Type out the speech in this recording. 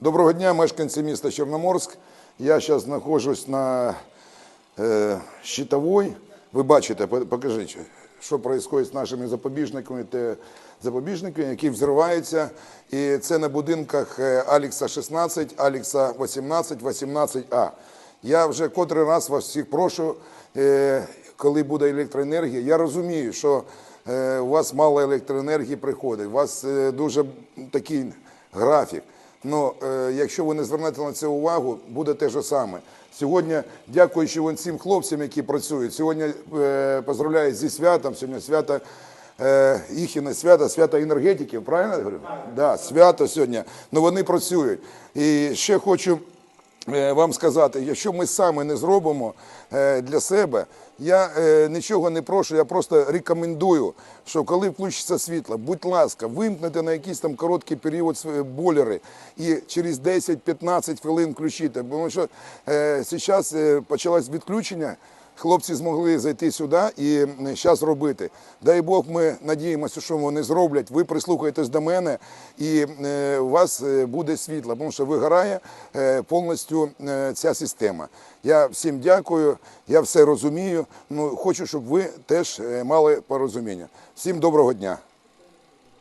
Доброго дня, мешканці міста Чорноморськ. Я зараз знаходжусь на е, щитовій. Ви бачите, покажіть, що відбувається з нашими запобіжниками та запобіжниками, які взриваються. І це на будинках е, Алікса 16, Алікса 18, 18А. Я вже котрий раз вас всіх прошу, е, коли буде електроенергія. Я розумію, що е, у вас мало електроенергії приходить, у вас е, дуже такий графік. Ну, е, якщо ви не звернете на це увагу, буде те ж саме. Сьогодні, дякуючи вон цим хлопцям, які працюють, сьогодні е, поздравляю зі святом, сьогодні свято е, їхнє свято, свято енергетиків, правильно я говорю? Да, свято сьогодні. Ну вони працюють. І ще хочу вам сказати, якщо ми саме не зробимо е, для себе, я е, нічого не прошу, я просто рекомендую, що коли включиться світло, будь ласка, вимкнете на якийсь там короткий період свої бойлери і через 10-15 хвилин включите. Тому що е, зараз е, почалось відключення. Хлопці змогли зайти сюди і зараз робити. Дай Бог, ми надіємося, що вони зроблять. Ви прислухаєтесь до мене, і е, у вас е, буде світло, тому що вигорає е, повністю ця система. Я всім дякую, я все розумію. Ну хочу, щоб ви теж мали порозуміння. Всім доброго дня.